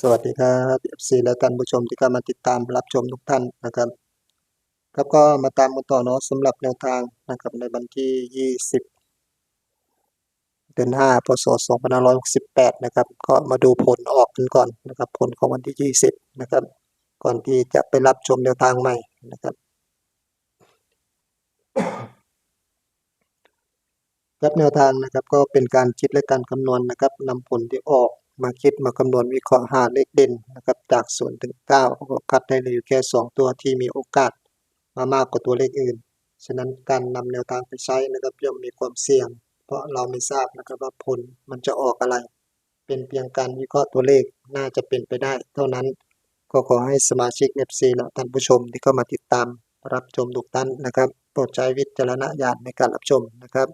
สวัสดีครับ FC และท่านผู้ชมที่เข้ามาติดตามรับชมทุกท่านนะครับ ครับก็มาตามกันต่อเนาะสำหรับแนวทางนะครับในวันที่ 20 เดือน5พศ2568 นะครับ ก็มาดูผลออกกันก่อนนะครับ ผลของวันที่ 20 นะครับ ก่อนที่จะไปรับชมแนวทางใหม่นะครับครับแนวทางนะครับก็เป็นการคิดและการคำนวณนะครับนำผลที่ออก มาคิดมาคำนวณวิเคราะห์หาเลขเด่นนะครับจาก0ถึง9ก็คัดได้เลยอยู่แค่ 2 ตัวที่มีโอกาสมามากกว่าตัวเลขอื่น ฉะนั้นการนำแนวทางไปใช้นะครับย่อมมีความเสี่ยง เพราะเราไม่ทราบนะครับว่าผลมันจะออกอะไร เป็นเพียงการวิเคราะห์ตัวเลขน่าจะเป็นไปได้ เท่านั้นก็ขอให้สมาชิก FC และท่านผู้ชมที่เข้ามาติดตามรับชมทุกท่านนะครับ โปรดใช้วิจารณญาณในการรับชมนะครับ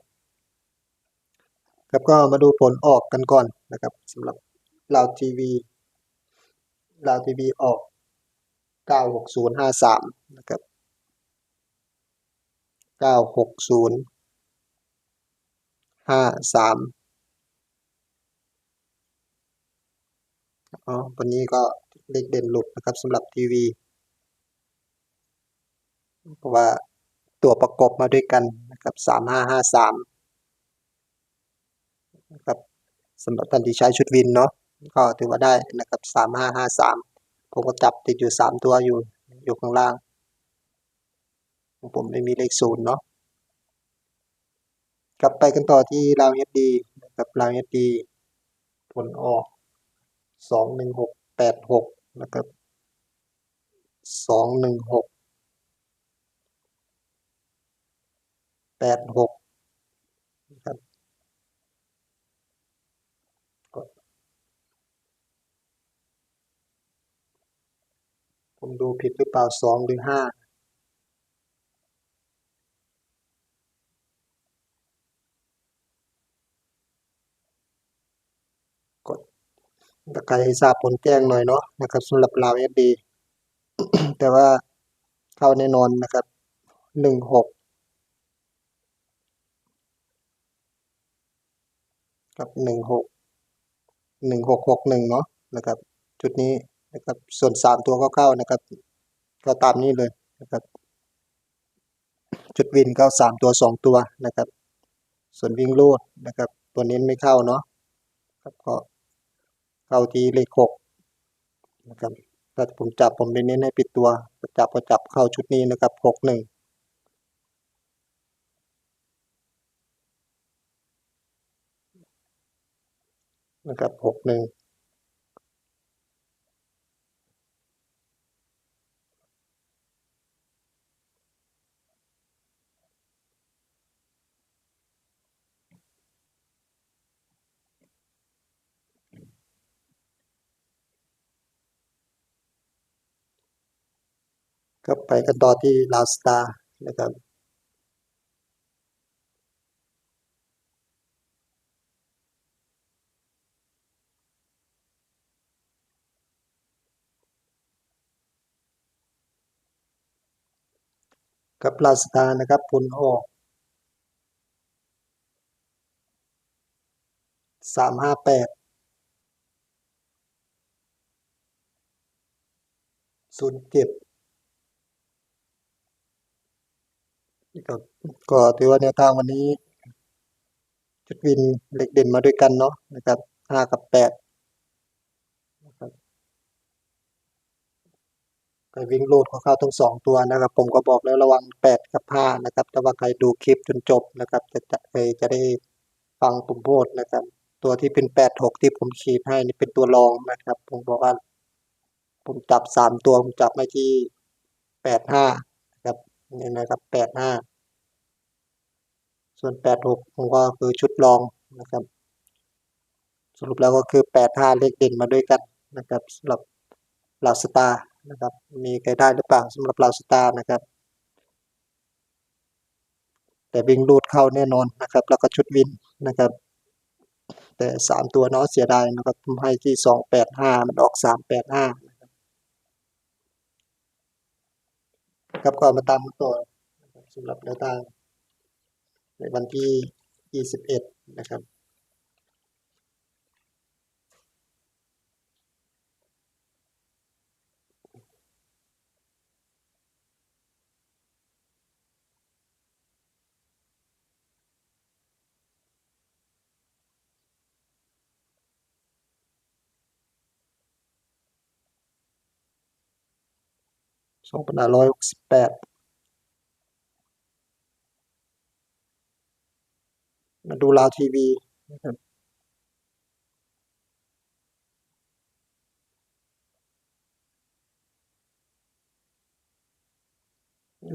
ครับก็มาดูผลออกกันก่อนนะครับสำหรับ ลาวทีวีลาวทีวีออก 96053 นะครับ 96053อ๋อวันนี้ก็เลขเด่นหลุดนะครับสำหรับทีวีเพราะว่าตัวประกบมาด้วยกันนะครับ 3553นะครับสำหรับท่านที่ใช้ชุดวินเนาะ ก็ถือว่าได้นะครับสามห้าห้าสามผมก็จับติดอยู่สามตัวอยู่อยู่ข้างล่างของผมไม่มีเลขศูนย์เนาะกลับไปกันต่อที่ราวเอสดีนะครับราวเอสดีผลออกสองหนึ่งหกแปดหกนะครับสองหนึ่งหกแปดหกนะครับ ผมดูผิดหรือเปล่าสองหรือห้าดถ้าใครทราบผลแจ้งหน่อยเนาะนะครับสำหรับลาวเอฟดีแต่ว่าเข้าแน่นอนนะครับหนึ่งหกกับหนึ่งหกหนึ่งหกหกหนึ่งเนาะนะครับ จุดนี้ นะครับ ส่วนสามตัวเข้านะครับ ก็ตามนี้เลยนะครับ จุดวินก็สามตัวสองตัวนะครับ ส่วนวิ่งลูดนะครับ ตัวนี้ไม่เข้าเนาะครับก็เข้าที่เลขหกนะครับถ้าผมจับผมไปเน้นให้ปิดตัวจับก็จับเข้าชุดนี้นะครับหกหนึ่งนะครับหกหนึ่ง ก็ไปกันต่อที่ลาวสตาร์นะครับกับลาสตานะครับผลออก สามห้าแปดศูนย์เจ็ด ครับก็ถือว่าแนวทางวันนี้ จุดวินเหล็กเด่นมาด้วยกันเนาะนะครับห้ากับแปดนะครับไปวิ่งโลดของเข้าทั้งสองตัวนะครับ ผมก็บอกแล้วระวังแปดกับห้านะครับ แต่ว่าใครดูคลิปจนจบนะครับ จะจะเคยจะได้ฟังผมพูดนะครับ ตัวที่เป็นแปดหกที่ผมขีดให้นี่เป็นตัวรองนะครับ ผมบอกว่า ผมจับสามตัวผมจับไม่ที่แปดห้า นี่นะครับแปดห้าส่วนแปดหกก็คือชุดรองนะครับ สรุปแล้วก็คือแปดห้าเลขเด่นมาด้วยกันนะครับสำหรับล่าสตานะครับมีใครได้หรือเปล่าสำหรับล่าสตานะครับแต่วิ่งรูดเข้าแน่นอนนะครับ แล้วก็ชุดวินนะครับ แต่สามตัวเนาะเสียดายนะครับผมให้ที่สองแปดห้ามันออกสามแปดห้า ครับก็มาตามต่อนะครับสำหรับแนวทางในวันที่ยี่สิบเอ็ดนะครับ สองพันห้าร้อยหกสิบแปดมาดูลาวทีวีนะครับ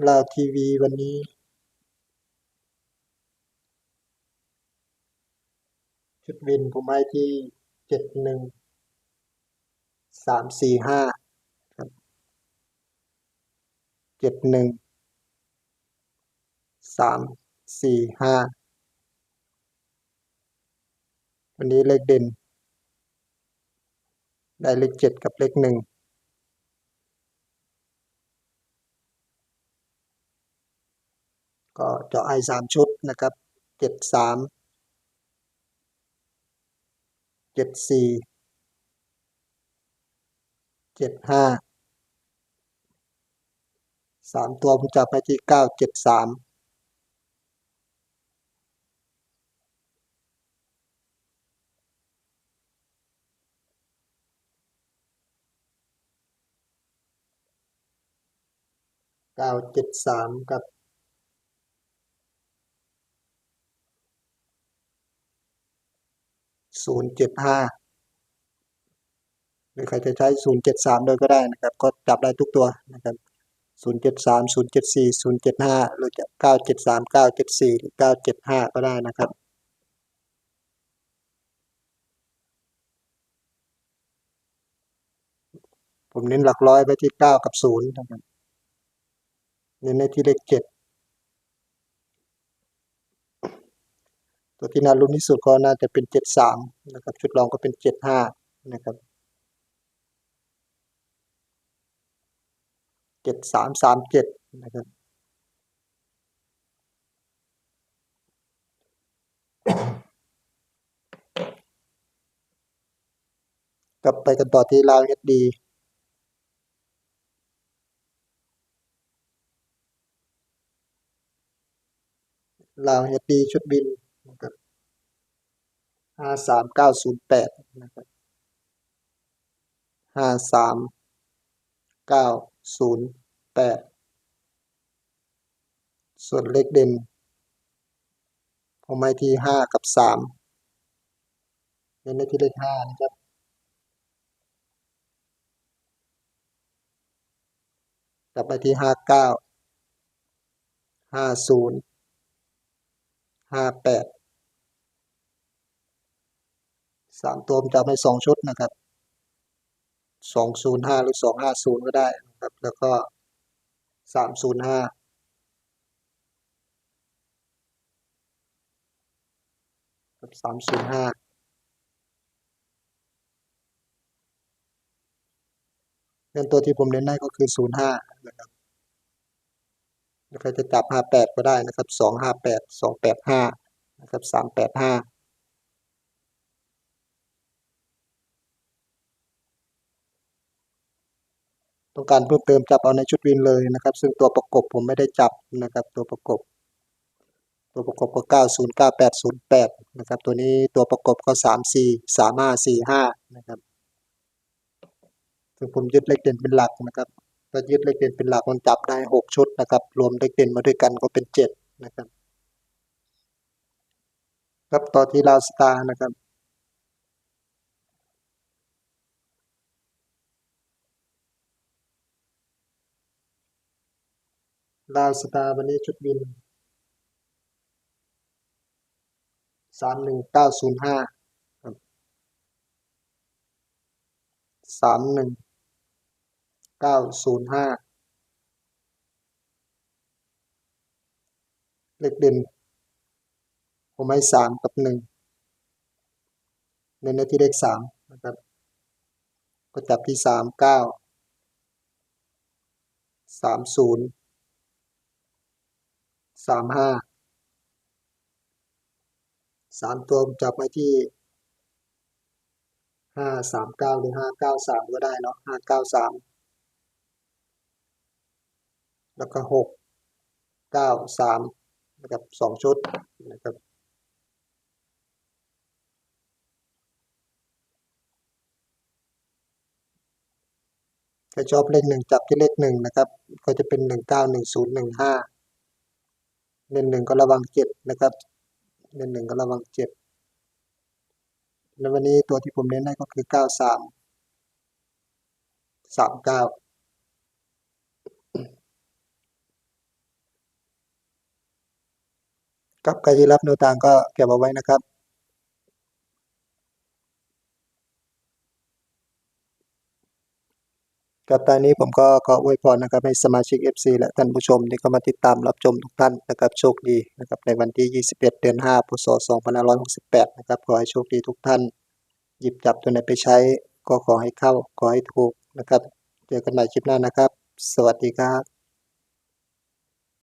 ลาวทีวีวันนี้จุดวินผมให้ที่เจ็ดหนึ่งสามสี่ห้า เจ็ดหนึ่งสามสี่ห้าวันนี้เลขเด่น ได้เลขเจ็ดกับเลขหนึ่งก็เจาะไอสามชุดนะครับเจ็ดสามเจ็ดสี่เจ็ดห้า สามตัวผมจับไปที่เก้าเจ็ดสามเก้าเจ็ดสามกับศูนย์เจ็ดห้าหรือใครจะใช้ศูนย์เจ็ดสามด้วยก็ได้นะครับ ก็จับได้ทุกตัวนะครับ ศูนย์เจ็ดสามศูนย์เจ็ดสี่ศูนย์เจ็ดห้าหรือจะเก้าเจ็ดสามเก้าเจ็ดสี่หรือเก้าเจ็ดห้าก็ได้นะครับผมเน้นหลักร้อยไปที่เก้ากับศูนย์นะครับ เน้นในที่เลขเจ็ด ตัวที่น่าลุ้นที่สุดก็น่าจะเป็นเจ็ดสามนะครับ ชุดรองก็เป็นเจ็ดห้านะครับ เจ็ดสามสามเจ็ดนะครับกลับไปกันต่อที่ลาวเอสดีลาวเอสดีชุดบินนะครับห้าสามเก้าศูนย์แปดนะครับห้าสามเก้า ศูนย์แปดส่วนเลขเด่นผมให้ที่ห้ากับสามเน้นในที่เลขห้านะครับกลับไปที่ห้าเก้าห้าศูนย์ห้าแปดสามตัวผมจะเอาไปสองชุดนะครับสองศูนย์ห้าหรือสองห้าศูนย์ก็ได้ นะครับ แล้วก็สามศูนย์ห้ากับสามศูนย์ห้าเงินตัวที่ผมเน้นได้ก็คือศูนย์ห้านะครับแล้วใครจะจับห้าแปดก็ได้นะครับสองห้าแปดสองแปดห้านะครับสามแปดห้า ต้องการเพิ่มเติมจับเอาในชุดวินเลยนะครับ ซึ่งตัวประกบผมไม่ได้จับนะครับ ตัวประกบ ตัวประกบก็เก้าศูนย์เก้าแปดศูนย์แปดนะครับ ตัวนี้ตัวประกบก็สามสี่สามาสี่ห้านะครับ ซึ่งผมยึดเลขเด่นเป็นหลักนะครับถ้ายึดเลขเด่นเป็นหลักมันจับได้หกชุดนะครับ รวมเลขเด่นมาด้วยกันก็เป็นเจ็ดนะครับ ครับต่อที่ลาวสตาร์นะครับ ลาวสตาร์วันนี้ชุดบินสามหนึ่งเก้าศูนย์ห้าสามหนึ่งเก้าศูนย์ห้าเลขเด่นผมให้สามกับหนึ่งเน้นในที่เลขสามนะครับก็จับที่สามเก้าสามศูนย์ สามห้าสามตัวผมจับไว้ที่ห้าสามเก้าหรือห้าเก้าสามก็ได้เนาะห้าเก้าสามแล้วก็หกเก้าสามนะครับสองชุดนะครับถ้าชอบเลขหนึ่งจับที่เลขหนึ่งนะครับ ก็จะเป็นหนึ่งเก้าหนึ่งศูนย์หนึ่งห้า เน้นหนึ่งก็ระวังเจ็ดนะครับเน้นหนึ่งก็ระวังเจ็ดแล้ววันนี้ตัวที่ผมเน้นให้ก็คือเก้าสามสามเก้ากับใครที่รับแนวทางก็เก็บเอาไว้นะครับ กับตอนนี้ผมก็ขออวยพรนะครับให้สมาชิก FC และท่านผู้ชมที่เข้ามาติดตามรับชมทุกท่านนะครับโชคดีนะครับในวันที่ 21 เดือน 5 พศ 2568 นะครับขอให้โชคดีทุกท่าน หยิบจับตัวไหนไปใช้ก็ขอให้เข้าขอให้ถูกนะครับ เจอกันใหม่คลิปหน้านะครับ สวัสดีครับ